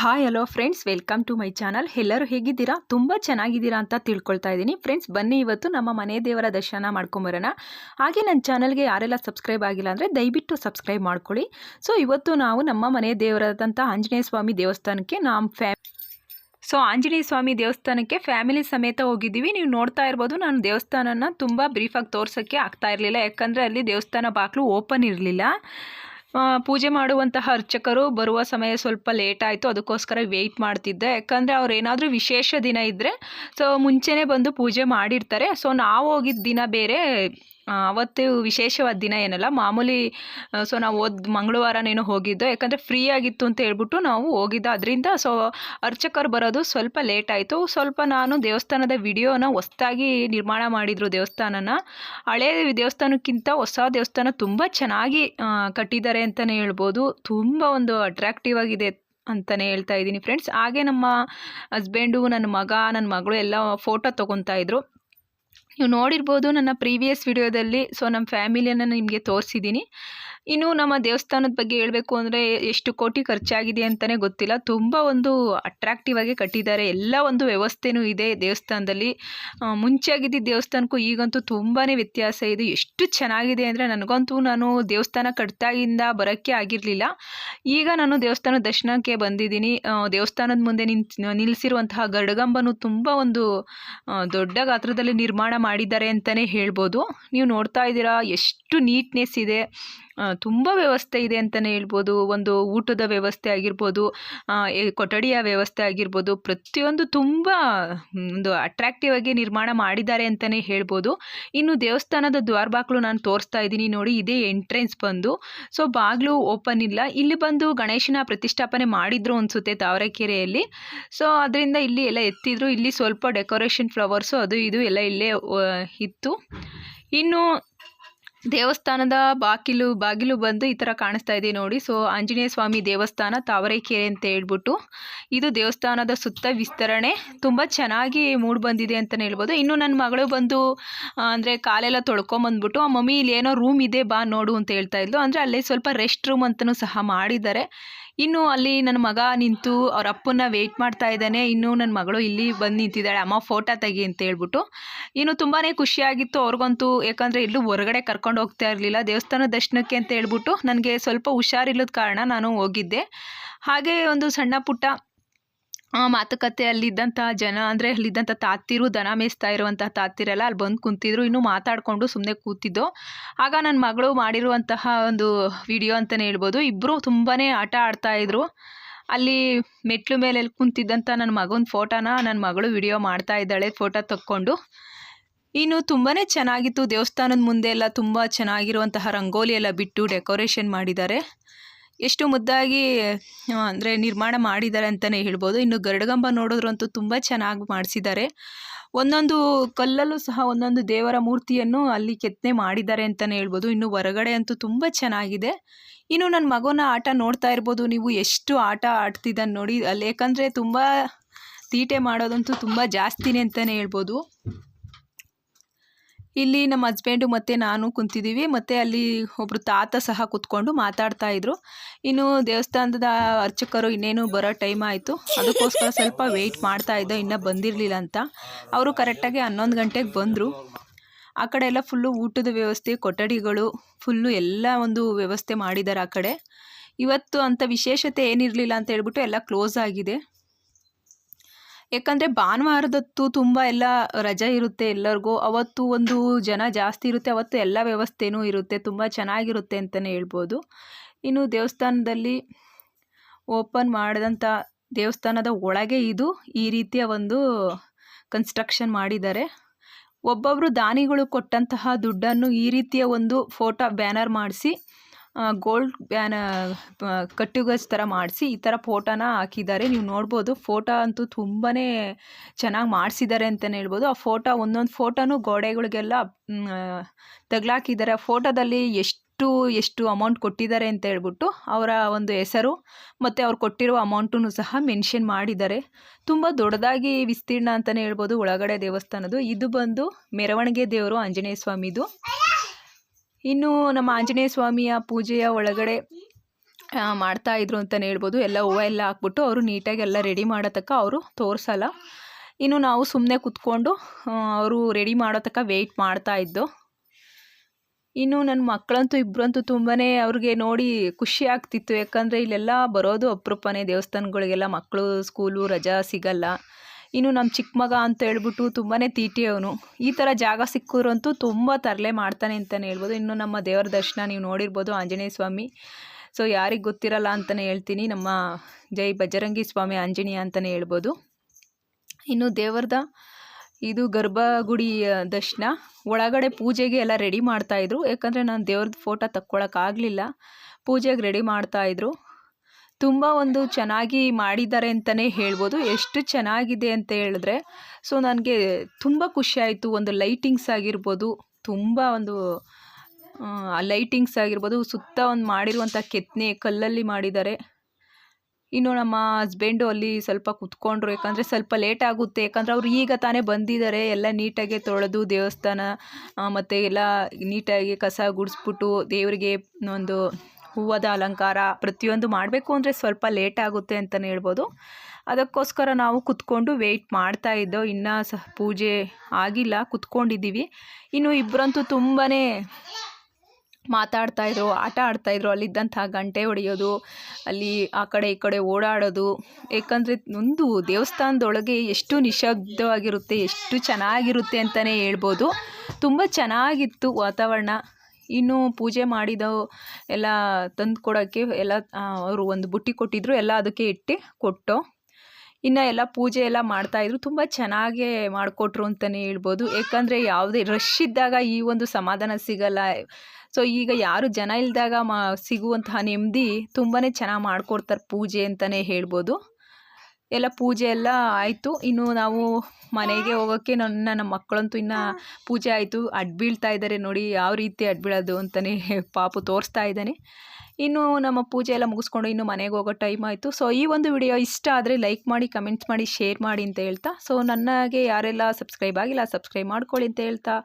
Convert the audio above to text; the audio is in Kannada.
Hi hello friends welcome to my channel ಎಲ್ಲರೂ ಹೇಗಿದ್ದೀರಾ? ತುಂಬ ಚೆನ್ನಾಗಿದ್ದೀರಾ ಅಂತ ತಿಳ್ಕೊಳ್ತಾ ಇದ್ದೀನಿ. ಫ್ರೆಂಡ್ಸ್ ಬನ್ನಿ ಇವತ್ತು ನಮ್ಮ ಮನೆ ದೇವರ ದರ್ಶನ ಮಾಡ್ಕೊಂಬರೋಣ ಹಾಗೆ ನನ್ನ ಚಾನಲ್ಗೆ ಯಾರೆಲ್ಲ ಸಬ್ಸ್ಕ್ರೈಬ್ ಆಗಿಲ್ಲ ಅಂದರೆ ದಯವಿಟ್ಟು ಸಬ್ಸ್ಕ್ರೈಬ್ ಮಾಡ್ಕೊಳ್ಳಿ. ಸೊ ಇವತ್ತು ನಾವು ನಮ್ಮ ಮನೆ ದೇವರಾದಂಥ ಆಂಜನೇಯ ಸ್ವಾಮಿ ದೇವಸ್ಥಾನಕ್ಕೆ ನಮ್ಮ ಫ್ಯಾ ಸೊ ಆಂಜನೇಯ ಸ್ವಾಮಿ ದೇವಸ್ಥಾನಕ್ಕೆ ಫ್ಯಾಮಿಲಿ ಸಮೇತ ಹೋಗಿದ್ದೀವಿ. ನೀವು ನೋಡ್ತಾ ಇರ್ಬೋದು, ನಾನು ದೇವಸ್ಥಾನನ ತುಂಬ ಬ್ರೀಫಾಗಿ ತೋರ್ಸೋಕ್ಕೆ ಆಗ್ತಾ ಇರಲಿಲ್ಲ. ಯಾಕಂದರೆ ಅಲ್ಲಿ ದೇವಸ್ಥಾನ ಬಾಗಿಲು ಓಪನ್ ಇರಲಿಲ್ಲ. ಪೂಜೆ ಮಾಡುವಂತಹ ಅರ್ಚಕರು ಬರುವ ಸಮಯ ಸ್ವಲ್ಪ ಲೇಟ್ ಆಯಿತು, ಅದಕ್ಕೋಸ್ಕರ ವೆಯ್ಟ್ ಮಾಡ್ತಿದ್ದೆ. ಯಾಕಂದರೆ ಅವ್ರು ಏನಾದರೂ ವಿಶೇಷ ದಿನ ಇದ್ದರೆ ಸೊ ಮುಂಚೆನೇ ಬಂದು ಪೂಜೆ ಮಾಡಿರ್ತಾರೆ. ಸೊ ನಾವು ಹೋಗಿದ್ದ ದಿನ ಬೇರೆ ಅವತ್ತು ವಿಶೇಷವಾದ ದಿನ ಏನಲ್ಲ, ಮಾಮೂಲಿ ಸೊ ನಾವು ಓದ್ ಮಂಗಳವಾರನೇನೋ ಹೋಗಿದ್ದು, ಯಾಕಂದರೆ ಫ್ರೀ ಆಗಿತ್ತು ಅಂತ ಹೇಳ್ಬಿಟ್ಟು ನಾವು ಹೋಗಿದ್ದು. ಅದರಿಂದ ಸೊ ಅರ್ಚಕರು ಬರೋದು ಸ್ವಲ್ಪ ಲೇಟ್ ಆಯಿತು. ಸ್ವಲ್ಪ ನಾನು ದೇವಸ್ಥಾನದ ವಿಡಿಯೋನ ಹೊಸ್ದಾಗಿ ನಿರ್ಮಾಣ ಮಾಡಿದರು ದೇವಸ್ಥಾನನ. ಹಳೆ ದೇವಸ್ಥಾನಕ್ಕಿಂತ ಹೊಸ ದೇವಸ್ಥಾನ ತುಂಬ ಚೆನ್ನಾಗಿ ಕಟ್ಟಿದ್ದಾರೆ ಅಂತಲೇ ಹೇಳ್ಬೋದು. ತುಂಬ ಒಂದು ಅಟ್ರಾಕ್ಟಿವ್ ಆಗಿದೆ ಅಂತಲೇ ಹೇಳ್ತಾ ಇದ್ದೀನಿ ಫ್ರೆಂಡ್ಸ್ ಹಾಗೆ ನಮ್ಮ ಹಸ್ಬೆಂಡು ನನ್ನ ಮಗ, ನನ್ನ ಮಗಳು ಎಲ್ಲ ಫೋಟೋ ತೊಗೊತಾ ಇದ್ರು. ನೀವು ನೋಡಿರ್ಬೋದು ನನ್ನ ಪ್ರೀವಿಯಸ್ ವಿಡಿಯೋದಲ್ಲಿ, ಸೊ ನಮ್ಮ ಫ್ಯಾಮಿಲಿಯನ್ನು ನಿಮಗೆ ತೋರಿಸಿದ್ದೀನಿ. ಇನ್ನು ನಮ್ಮ ದೇವಸ್ಥಾನದ ಬಗ್ಗೆ ಹೇಳಬೇಕು ಅಂದರೆ ಎಷ್ಟು ಕೋಟಿ ಖರ್ಚಾಗಿದೆ ಅಂತಲೇ ಗೊತ್ತಿಲ್ಲ. ತುಂಬ ಒಂದು ಅಟ್ರಾಕ್ಟಿವ್ ಆಗಿ ಕಟ್ಟಿದ್ದಾರೆ. ಎಲ್ಲ ಒಂದು ವ್ಯವಸ್ಥೆನೂ ಇದೆ ದೇವಸ್ಥಾನದಲ್ಲಿ. ಮುಂಚೆಯಾಗಿದ್ದ ದೇವಸ್ಥಾನಕ್ಕೂ ಈಗಂತೂ ತುಂಬಾ ವ್ಯತ್ಯಾಸ ಇದೆ. ಎಷ್ಟು ಚೆನ್ನಾಗಿದೆ ಅಂದರೆ ನನಗಂತೂ ನಾನು ದೇವಸ್ಥಾನ ಕಟ್ಟಾಗಿಂದ ಬರೋಕ್ಕೆ ಆಗಿರಲಿಲ್ಲ. ಈಗ ನಾನು ದೇವಸ್ಥಾನ ದರ್ಶನಕ್ಕೆ ಬಂದಿದ್ದೀನಿ. ದೇವಸ್ಥಾನದ ಮುಂದೆ ನಿಂತು ನಿಲ್ಲಿಸಿರುವಂತಹ ಗಡಗಂಬನು ತುಂಬ ಒಂದು ದೊಡ್ಡ ಗಾತ್ರದಲ್ಲಿ ನಿರ್ಮಾಣ ಮಾಡಿದ್ದಾರೆ ಅಂತಲೇ ಹೇಳ್ಬೋದು. ನೀವು ನೋಡ್ತಾ ಇದ್ದೀರಾ ಎಷ್ಟು ನೀಟ್ನೆಸ್ ಇದೆ. ತುಂಬ ವ್ಯವಸ್ಥೆ ಇದೆ ಅಂತಲೇ ಹೇಳ್ಬೋದು. ಒಂದು ಊಟದ ವ್ಯವಸ್ಥೆ ಆಗಿರ್ಬೋದು ಕೊಠಡಿಯ ವ್ಯವಸ್ಥೆ ಆಗಿರ್ಬೋದು, ಪ್ರತಿಯೊಂದು ತುಂಬ ಒಂದು ಅಟ್ರಾಕ್ಟಿವ್ ಆಗಿ ನಿರ್ಮಾಣ ಮಾಡಿದ್ದಾರೆ ಅಂತಲೇ ಹೇಳ್ಬೋದು. ಇನ್ನು ದೇವಸ್ಥಾನದ ದ್ವಾರಬಾಗ್ಲು ನಾನು ತೋರಿಸ್ತಾ ಇದ್ದೀನಿ ನೋಡಿ, ಇದೇ ಎಂಟ್ರೆನ್ಸ್ ಬಂದು. ಸೊ ಬಾಗಿಲು ಓಪನ್ ಇಲ್ಲ. ಇಲ್ಲಿ ಬಂದು ಗಣೇಶನ ಪ್ರತಿಷ್ಠಾಪನೆ ಮಾಡಿದ್ರು ಅನಿಸುತ್ತೆ ತಾವರೆಕೆರೆಯಲ್ಲಿ. ಸೊ ಅದರಿಂದ ಇಲ್ಲಿ ಎಲ್ಲ ಎತ್ತಿದ್ರು. ಇಲ್ಲಿ ಸ್ವಲ್ಪ ಡೆಕೋರೇಷನ್ ಫ್ಲವರ್ಸು ಅದು ಇದು ಎಲ್ಲ ಇಲ್ಲೇ ಇತ್ತು. ಇನ್ನು ದೇವಸ್ಥಾನದ ಬಾಗಿಲು ಬಾಗಿಲು ಬಂದು ಈ ಥರ ಕಾಣಿಸ್ತಾ ಇದೆ ನೋಡಿ. ಸೊ, ಆಂಜನೇಯ ಸ್ವಾಮಿ ದೇವಸ್ಥಾನ ತಾವರೆಕೆರೆ ಅಂತ ಹೇಳ್ಬಿಟ್ಟು ಇದು ದೇವಸ್ಥಾನದ ಸುತ್ತ ವಿಸ್ತರಣೆ. ತುಂಬ ಚೆನ್ನಾಗಿ ಮೂಡ್ ಬಂದಿದೆ ಅಂತಲೇ ಹೇಳ್ಬೋದು. ಇನ್ನು ನನ್ನ ಮಗಳು ಬಂದು ಅಂದರೆ ಕಾಲೆಲ್ಲ ತೊಳ್ಕೊಂಬಂದ್ಬಿಟ್ಟು, ಆ, ಮಮ್ಮಿ ಇಲ್ಲಿ ಏನೋ ರೂಮ್ ಇದೆ, ಬಾ, ನೋಡು, ಅಂತ ಹೇಳ್ತಾ ಇದ್ಲು. ಅಂದರೆ ಅಲ್ಲೇ ಸ್ವಲ್ಪ ರೆಸ್ಟ್ ರೂಮ್ ಅಂತಲೂ ಸಹ ಮಾಡಿದ್ದಾರೆ. ಇನ್ನು ಅಲ್ಲಿ ನನ್ನ ಮಗ ನಿಂತು ಅವ್ರ ಅಪ್ಪನ್ನ ವೆಯ್ಟ್ ಮಾಡ್ತಾ ಇದ್ದಾನೆ. ಇನ್ನು ನನ್ನ ಮಗಳು ಇಲ್ಲಿ ಬಂದು ನಿಂತಿದ್ದಾಳೆ. ಅಮ್ಮ ಫೋಟೋ ತೆಗಿ ಅಂತ ಹೇಳ್ಬಿಟ್ಟು. ಇನ್ನು ತುಂಬಾ ಖುಷಿಯಾಗಿತ್ತು ಅವ್ರಿಗಂತೂ. ಯಾಕಂದರೆ ಎಲ್ಲೂ ಹೊರಗಡೆ ಕರ್ಕೊಂಡು ಹೋಗ್ತಾ ಇರಲಿಲ್ಲ. ದೇವಸ್ಥಾನ ದರ್ಶನಕ್ಕೆ ಅಂತ ಹೇಳ್ಬಿಟ್ಟು ನನಗೆ ಸ್ವಲ್ಪ ಹುಷಾರಿಲ್ಲದ ಕಾರಣ ನಾನು ಹೋಗಿದ್ದೆ. ಹಾಗೆ ಒಂದು ಸಣ್ಣ ಪುಟ್ಟ ಆ, ಮಾತುಕತೆ ಅಲ್ಲಿದ್ದಂಥ ಜನ ಅಂದರೆ ಅಲ್ಲಿದ್ದಂಥ ತಾತಿರು ದನ ಮೇಯಿಸ್ತಾ ಇರುವಂಥ ತಾತಿರೆಲ್ಲ ಅಲ್ಲಿ ಬಂದು ಕುಂತಿದ್ರು ಇನ್ನೂ ಮಾತಾಡಿಕೊಂಡು ಸುಮ್ಮನೆ ಕೂತಿದ್ದು. ಆಗ ನನ್ನ ಮಗಳು ಮಾಡಿರುವಂತಹ ಒಂದು ವಿಡಿಯೋ ಅಂತಲೇ ಹೇಳ್ಬೋದು. ಇಬ್ಬರು ತುಂಬಾ ಆಟ ಆಡ್ತಾ ಇದ್ರು. ಅಲ್ಲಿ ಮೆಟ್ಲು ಮೇಲೆ ಕುಂತಿದ್ದಂಥ ನನ್ನ ಮಗನ ಫೋಟೋನ ನನ್ನ ಮಗಳು ವಿಡಿಯೋ ಮಾಡ್ತಾ ಇದ್ದಾಳೆ ಫೋಟೋ ತಕ್ಕೊಂಡು. ಇನ್ನು ತುಂಬಾ ಚೆನ್ನಾಗಿತ್ತು ದೇವಸ್ಥಾನದ ಮುಂದೆ ಎಲ್ಲ ತುಂಬ ಚೆನ್ನಾಗಿರುವಂತಹ ರಂಗೋಲಿ ಎಲ್ಲ ಬಿಟ್ಟು ಡೆಕೋರೇಷನ್ ಮಾಡಿದ್ದಾರೆ. ಎಷ್ಟು ಮುದ್ದಾಗಿ ಅಂದರೆ ನಿರ್ಮಾಣ ಮಾಡಿದ್ದಾರೆ ಅಂತಲೇ ಹೇಳ್ಬೋದು. ಇನ್ನು ಗರುಡಗಂಬ ನೋಡೋದ್ರಂತೂ ತುಂಬ ಚೆನ್ನಾಗಿ ಮಾಡಿಸಿದ್ದಾರೆ. ಒಂದೊಂದು ಕಲ್ಲಲ್ಲೂ ಸಹ ಒಂದೊಂದು ದೇವರ ಮೂರ್ತಿಯನ್ನು ಅಲ್ಲಿ ಕೆತ್ತನೆ ಮಾಡಿದ್ದಾರೆ ಅಂತಲೇ ಹೇಳ್ಬೋದು. ಇನ್ನು ಹೊರಗಡೆ ಅಂತೂ ತುಂಬ ಚೆನ್ನಾಗಿದೆ. ಇನ್ನು ನನ್ನ ಮಗನ ಆಟ ನೋಡ್ತಾ ಇರ್ಬೋದು. ನೀವು ಎಷ್ಟು ಆಟ ಆಡ್ತಿದ್ದಾನೆ ನೋಡಿ. ಅಲ್ಲಿ ಯಾಕಂದರೆ ತುಂಬ ತೀಟೆ ಮಾಡೋದಂತೂ ತುಂಬ ಜಾಸ್ತಿನೇ ಅಂತಲೇ ಹೇಳ್ಬೋದು. ಇಲ್ಲಿ ನಮ್ಮ ಹಸ್ಬೆಂಡು ಮತ್ತು ನಾನು ಕುಂತಿದ್ದೀವಿ. ಮತ್ತು ಅಲ್ಲಿ ಒಬ್ಬರು ತಾತ ಸಹ ಕೂತ್ಕೊಂಡು ಮಾತಾಡ್ತಾ ಇದ್ರು. ಇನ್ನು ದೇವಸ್ಥಾನದ ಅರ್ಚಕರು ಇನ್ನೇನು ಬರೋ ಟೈಮ್ ಆಯಿತು. ಅದಕ್ಕೋಸ್ಕರ ಸ್ವಲ್ಪ ವೆಯ್ಟ್ ಮಾಡ್ತಾ ಇದ್ದೆ. ಇನ್ನೂ ಬಂದಿರಲಿಲ್ಲ ಅಂತ. ಅವರು ಕರೆಕ್ಟಾಗಿ ಹನ್ನೊಂದು ಗಂಟೆಗೆ ಬಂದರು. ಆ ಕಡೆ ಎಲ್ಲ ಫುಲ್ಲು ಊಟದ ವ್ಯವಸ್ಥೆ, ಕೊಠಡಿಗಳು ಫುಲ್ಲು ಎಲ್ಲ ಒಂದು ವ್ಯವಸ್ಥೆ ಮಾಡಿದ್ದಾರೆ ಆ ಕಡೆ. ಇವತ್ತು ಅಂಥ ವಿಶೇಷತೆ ಏನಿರಲಿಲ್ಲ ಅಂತ ಹೇಳ್ಬಿಟ್ಟು ಎಲ್ಲ ಕ್ಲೋಸ್ ಆಗಿದೆ. ಯಾಕಂದರೆ ಭಾನುವಾರದತ್ತು ತುಂಬ ಎಲ್ಲ ರಜೆ ಇರುತ್ತೆ ಎಲ್ಲರಿಗೂ. ಅವತ್ತು ಒಂದು ಜನ ಜಾಸ್ತಿ ಇರುತ್ತೆ, ಅವತ್ತು ಎಲ್ಲ ವ್ಯವಸ್ಥೆನೂ ಇರುತ್ತೆ, ತುಂಬ ಚೆನ್ನಾಗಿರುತ್ತೆ ಅಂತಲೇ ಹೇಳ್ಬೋದು. ಇನ್ನು ದೇವಸ್ಥಾನದಲ್ಲಿ ಓಪನ್ ಮಾಡಿದಂಥ ದೇವಸ್ಥಾನದ ಒಳಗೆ ಇದು ಈ ರೀತಿಯ ಒಂದು ಕನ್ಸ್ಟ್ರಕ್ಷನ್ ಮಾಡಿದ್ದಾರೆ. ಒಬ್ಬೊಬ್ಬರು ದಾನಿಗಳು ಕೊಟ್ಟಂತಹ ದುಡ್ಡನ್ನು ಈ ರೀತಿಯ ಒಂದು ಫೋಟೋ ಬ್ಯಾನರ್ ಮಾಡಿಸಿ ಗೋಲ್ಡ್ ಬ್ಯಾನ ಕಟ್ಟುಗಜ್ ಥರ ಮಾಡಿಸಿ ಈ ಥರ ಫೋಟೋನ ಹಾಕಿದ್ದಾರೆ. ನೀವು ನೋಡ್ಬೋದು ಫೋಟೋ ಅಂತೂ ತುಂಬಾ ಚೆನ್ನಾಗಿ ಮಾಡಿಸಿದ್ದಾರೆ ಅಂತಲೇ ಹೇಳ್ಬೋದು. ಆ ಫೋಟೋ ಒಂದೊಂದು ಫೋಟೋನು ಗೋಡೆಗಳಿಗೆಲ್ಲ ತಗ್ಲಾಕಿದ್ದಾರೆ. ಆ ಫೋಟೋದಲ್ಲಿ ಎಷ್ಟು ಎಷ್ಟು ಅಮೌಂಟ್ ಕೊಟ್ಟಿದ್ದಾರೆ ಅಂತ ಹೇಳ್ಬಿಟ್ಟು ಅವರ ಒಂದು ಹೆಸರು ಮತ್ತು ಅವ್ರು ಕೊಟ್ಟಿರುವ ಅಮೌಂಟನ್ನು ಸಹ ಮೆನ್ಷನ್ ಮಾಡಿದ್ದಾರೆ. ತುಂಬ ದೊಡ್ಡದಾಗಿ ವಿಸ್ತೀರ್ಣ ಅಂತಲೇ ಹೇಳ್ಬೋದು ಒಳಗಡೆ ದೇವಸ್ಥಾನದು ಇದು ಬಂದು ಮೆರವಣಿಗೆ ದೇವರು ಆಂಜನೇಯ ಸ್ವಾಮಿದು. ಇನ್ನು ನಮ್ಮ ಆಂಜನೇಯ ಸ್ವಾಮಿಯ ಪೂಜೆಯ ಒಳಗಡೆ ಮಾಡ್ತಾ ಇದ್ರು ಅಂತಲೇ ಹೇಳ್ಬೋದು. ಎಲ್ಲ ಹೂವು ಎಲ್ಲ ಹಾಕ್ಬಿಟ್ಟು ಅವರು ನೀಟಾಗಿ ಎಲ್ಲ ರೆಡಿ ಮಾಡೋ ತನಕ ಅವರು ತೋರಿಸಲ್ಲ. ಇನ್ನು ನಾವು ಸುಮ್ಮನೆ ಕುತ್ಕೊಂಡು ಅವರು ರೆಡಿ ಮಾಡೋ ತನಕ ವೆಯ್ಟ್ ಮಾಡ್ತಾ ಇದ್ದು. ಇನ್ನು ನನ್ನ ಮಕ್ಕಳಂತೂ ಇಬ್ಬರಂತೂ ತುಂಬಾ ಅವ್ರಿಗೆ ನೋಡಿ ಖುಷಿ ಆಗ್ತಿತ್ತು. ಯಾಕಂದರೆ ಇಲ್ಲೆಲ್ಲ ಬರೋದು ಅಪರೂಪನೇ ದೇವಸ್ಥಾನಗಳಿಗೆಲ್ಲ ಮಕ್ಕಳು ಸ್ಕೂಲು ರಜಾ ಸಿಗಲ್ಲ. ಇನ್ನು ನಮ್ಮ ಚಿಕ್ಕ ಮಗ ಅಂತ ಹೇಳ್ಬಿಟ್ಟು ತುಂಬಾ ತೀಟಿ ಅವನು ಈ ಥರ ಜಾಗ ಸಿಕ್ಕಿದ್ರಂತೂ ತುಂಬ ತರಲೆ ಮಾಡ್ತಾನೆ ಅಂತಲೇ ಹೇಳ್ಬೋದು. ಇನ್ನು ನಮ್ಮ ದೇವರ ದರ್ಶನ ನೀವು ನೋಡಿರ್ಬೋದು, ಆಂಜನೇಯ ಸ್ವಾಮಿ. ಸೊ ಯಾರಿಗೆ ಗೊತ್ತಿರಲ್ಲ ಅಂತಲೇ ಹೇಳ್ತೀನಿ. ನಮ್ಮ ಜೈ ಬಜರಂಗಿ ಸ್ವಾಮಿ ಆಂಜನೇಯ ಅಂತಲೇ ಹೇಳ್ಬೋದು. ಇನ್ನು ದೇವರದ ಇದು ಗರ್ಭಗುಡಿ ದರ್ಶನ. ಒಳಗಡೆ ಪೂಜೆಗೆ ಎಲ್ಲ ರೆಡಿ ಮಾಡ್ತಾಯಿದ್ರು ಯಾಕಂದರೆ ನಾನು ದೇವ್ರದ್ದು ಫೋಟೋ ತಕ್ಕೊಳಕ್ಕಾಗಲಿಲ್ಲ ಪೂಜೆಗೆ ರೆಡಿ ಮಾಡ್ತಾಯಿದ್ರು ತುಂಬ ಒಂದು ಚೆನ್ನಾಗಿ ಮಾಡಿದ್ದಾರೆ ಅಂತಲೇ ಹೇಳ್ಬೋದು. ಎಷ್ಟು ಚೆನ್ನಾಗಿದೆ ಅಂತ ಹೇಳಿದ್ರೆ, ಸೊ ನನಗೆ ತುಂಬ ಖುಷಿ ಆಯಿತು. ಒಂದು ಲೈಟಿಂಗ್ಸ್ ಆಗಿರ್ಬೋದು, ತುಂಬ ಒಂದು ಲೈಟಿಂಗ್ಸ್ ಆಗಿರ್ಬೋದು, ಸುತ್ತ ಒಂದು ಮಾಡಿರುವಂಥ ಕೆತ್ತನೆ ಕಲ್ಲಲ್ಲಿ ಮಾಡಿದ್ದಾರೆ. ಇನ್ನು ನಮ್ಮ ಹಸ್ಬೆಂಡು ಅಲ್ಲಿ ಸ್ವಲ್ಪ ಕುತ್ಕೊಂಡ್ರು, ಯಾಕಂದರೆ ಸ್ವಲ್ಪ ಲೇಟ್ ಆಗುತ್ತೆ. ಯಾಕಂದರೆ ಅವ್ರು ಈಗ ತಾನೇ ಬಂದಿದ್ದಾರೆ. ಎಲ್ಲ ನೀಟಾಗಿ ತೊಳೆದು ದೇವಸ್ಥಾನ ಮತ್ತು ಎಲ್ಲ ನೀಟಾಗಿ ಕಸ ಗುಡಿಸ್ಬಿಟ್ಟು ದೇವರಿಗೆ ಒಂದು ಹೂವದ ಅಲಂಕಾರ ಪ್ರತಿಯೊಂದು ಮಾಡಬೇಕು ಅಂದರೆ ಸ್ವಲ್ಪ ಲೇಟ್ ಆಗುತ್ತೆ ಅಂತಲೇ ಹೇಳ್ಬೋದು. ಅದಕ್ಕೋಸ್ಕರ ನಾವು ಕುತ್ಕೊಂಡು ವೆಯ್ಟ್ ಮಾಡ್ತಾ ಇದ್ದೋ, ಇನ್ನೂ ಸಹ ಪೂಜೆ ಆಗಿಲ್ಲ, ಕುತ್ಕೊಂಡಿದ್ದೀವಿ. ಇನ್ನು ಇಬ್ಬರಂತೂ ತುಂಬಾ ಮಾತಾಡ್ತಾಯಿದ್ರು ಆಟ ಆಡ್ತಾಯಿದ್ರು ಅಲ್ಲಿದ್ದಂಥ ಗಂಟೆ ಹೊಡೆಯೋದು, ಅಲ್ಲಿ ಆ ಕಡೆ ಈ ಕಡೆ ಓಡಾಡೋದು. ಏಕೆಂದರೆ ಒಂದು ದೇವಸ್ಥಾನದೊಳಗೆ ಎಷ್ಟು ನಿಶಬ್ದವಾಗಿರುತ್ತೆ, ಎಷ್ಟು ಚೆನ್ನಾಗಿರುತ್ತೆ ಅಂತಲೇ ಹೇಳ್ಬೋದು. ತುಂಬ ಚೆನ್ನಾಗಿತ್ತು ವಾತಾವರಣ. ಇನ್ನು ಪೂಜೆ ಮಾಡಿದ ಎಲ್ಲ ತಂದು ಕೊಡೋಕ್ಕೆ ಎಲ್ಲ ಅವರು ಒಂದು ಬುಟ್ಟಿ ಕೊಟ್ಟಿದ್ರು, ಎಲ್ಲ ಅದಕ್ಕೆ ಇಟ್ಟು ಕೊಟ್ಟು ಇನ್ನು ಎಲ್ಲ ಪೂಜೆ ಎಲ್ಲ ಮಾಡ್ತಾಯಿದ್ರು ತುಂಬ ಚೆನ್ನಾಗೇ ಮಾಡಿಕೊಟ್ರು ಅಂತಲೇ ಹೇಳ್ಬೋದು. ಏಕೆಂದರೆ ಯಾವುದೇ ರಶ್ ಇದ್ದಾಗ ಈ ಒಂದು ಸಮಾಧಾನ ಸಿಗಲ್ಲ. ಸೊ ಈಗ ಯಾರು ಜನ ಇಲ್ದಾಗ ಮಾ, ಸಿಗುವಂತಹ ನೆಮ್ಮದಿ ತುಂಬಾ ಚೆನ್ನಾಗಿ ಮಾಡಿಕೊಡ್ತಾರೆ ಪೂಜೆ ಅಂತಲೇ ಹೇಳ್ಬೋದು. ಎಲ್ಲ ಪೂಜೆ ಎಲ್ಲ ಆಯಿತು. ಇನ್ನು ನಾವು ಮನೆಗೆ ಹೋಗೋಕ್ಕೆ ನನ್ನ ನಮ್ಮ ಮಕ್ಕಳಂತೂ ಇನ್ನು ಪೂಜೆ ಆಯಿತು. ಅಡ್ಬೀಳ್ತಾ ಇದ್ದಾರೆ ನೋಡಿ ಯಾವ ರೀತಿ ಅಡ್ಬೀಳೋದು ಅಂತಲೇ ಪಾಪು ತೋರಿಸ್ತಾ ಇದ್ದಾನೆ. ಇನ್ನು ನಮ್ಮ ಪೂಜೆ ಎಲ್ಲ ಮುಗಿಸ್ಕೊಂಡು ಇನ್ನು ಮನೆಗೆ ಹೋಗೋ ಟೈಮ್ ಆಯಿತು. ಸೊ ಈ ಒಂದು ವಿಡಿಯೋ ಇಷ್ಟ ಆದರೆ ಲೈಕ್ ಮಾಡಿ ಕಮೆಂಟ್ಸ್ ಮಾಡಿ ಶೇರ್ ಮಾಡಿ ಅಂತ ಹೇಳ್ತಾ. ಸೊ ನನಗೆ ಯಾರೆಲ್ಲ ಸಬ್ಸ್ಕ್ರೈಬ್ ಆಗಿಲ್ಲ ಸಬ್ಸ್ಕ್ರೈಬ್ ಮಾಡ್ಕೊಳ್ಳಿ ಅಂತ ಹೇಳ್ತಾ.